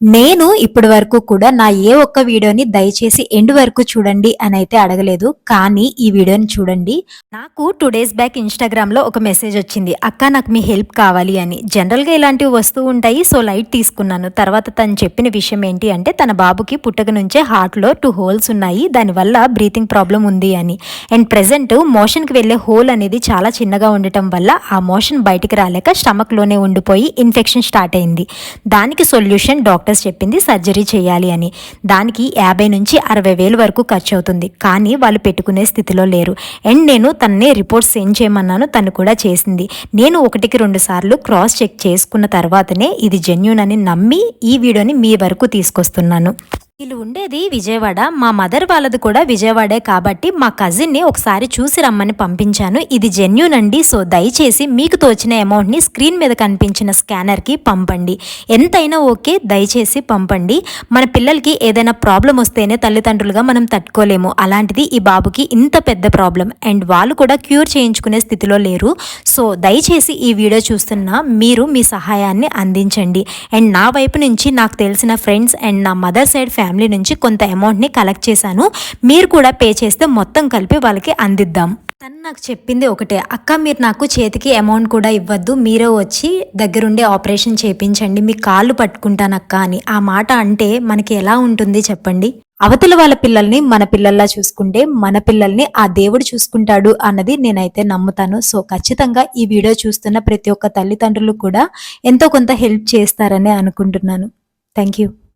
నేను ఇప్పటి వరకు కూడా నా ఏ ఒక్క వీడియోని దయచేసి ఎండ్ వరకు చూడండి అని అయితే అడగలేదు కానీ ఈ వీడియోని చూడండి. నాకు టూ డేస్ బ్యాక్ ఇన్స్టాగ్రామ్లో ఒక మెసేజ్ వచ్చింది అక్క నాకు మీ హెల్ప్ కావాలి అని. జనరల్గా ఇలాంటివి వస్తూ ఉంటాయి సో లైట్ తీసుకున్నాను. తర్వాత తను చెప్పిన విషయం ఏంటి అంటే తన బాబుకి పుట్టక నుంచే హార్ట్లో టూ హోల్స్ ఉన్నాయి దానివల్ల బ్రీతింగ్ ప్రాబ్లం ఉంది అని. అండ్ ప్రజెంట్ మోషన్కి వెళ్ళే హోల్ అనేది చాలా చిన్నగా ఉండటం వల్ల ఆ మోషన్ బయటికి రాలేక స్టమక్లోనే ఉండిపోయి ఇన్ఫెక్షన్ స్టార్ట్ అయింది. దానికి సొల్యూషన్ డాక్టర్ డాక్టర్స్ చెప్పింది సర్జరీ చేయాలి అని. దానికి యాభై నుంచి అరవై వేలు వరకు ఖర్చు అవుతుంది కానీ వాళ్ళు పెట్టుకునే స్థితిలో లేరు. అండ్ నేను తన్నే రిపోర్ట్స్ సెండ్ చేయమన్నాను తను కూడా చేసింది. నేను ఒకటికి రెండు సార్లు క్రాస్ చెక్ చేసుకున్న తర్వాతనే ఇది జెన్యున్ అని నమ్మి ఈ వీడియోని మీ వరకు తీసుకొస్తున్నాను. వీళ్ళు ఉండేది విజయవాడ. మా మదర్ వాళ్ళది కూడా విజయవాడే కాబట్టి మా కజిన్ని ఒకసారి చూసి రమ్మని పంపించాను. ఇది జెన్యున్ అండి సో దయచేసి మీకు తోచిన అమౌంట్ని స్క్రీన్ మీద కనిపించిన స్కానర్కి పంపండి. ఎంతైనా ఓకే దయచేసి పంపండి. మన పిల్లలకి ఏదైనా ప్రాబ్లం వస్తేనే తల్లిదండ్రులుగా మనం తట్టుకోలేము. అలాంటిది ఈ బాబుకి ఇంత పెద్ద ప్రాబ్లం. అండ్ వాళ్ళు కూడా క్యూర్ చేయించుకునే స్థితిలో లేరు. సో దయచేసి ఈ వీడియో చూస్తున్న మీరు మీ సహాయాన్ని అందించండి. అండ్ నా వైపు నుంచి నాకు తెలిసిన ఫ్రెండ్స్ అండ్ నా మదర్ సైడ్ ఫ్యామిలీ నుంచి కొంత అమౌంట్ని కలెక్ట్ చేశాను. మీరు కూడా పే చేస్తే మొత్తం కలిపి వాళ్ళకి అందిద్దాం. తను నాకు చెప్పింది ఒకటే అక్క మీరు నాకు చేతికి అమౌంట్ కూడా ఇవ్వద్దు మీరే వచ్చి దగ్గరుండే ఆపరేషన్ చేయించండి మీ కాళ్ళు పట్టుకుంటానక్క అని. ఆ మాట అంటే మనకి ఎలా ఉంటుంది చెప్పండి? అవతల వాళ్ళ పిల్లల్ని మన పిల్లల్లా చూసుకుంటే మన పిల్లల్ని ఆ దేవుడు చూసుకుంటాడు అన్నది నేనైతే నమ్ముతాను. సో ఖచ్చితంగా ఈ వీడియో చూస్తున్న ప్రతి ఒక్క తల్లిదండ్రులు కూడా ఎంతో కొంత హెల్ప్ చేస్తారని అనుకుంటున్నాను. Thank you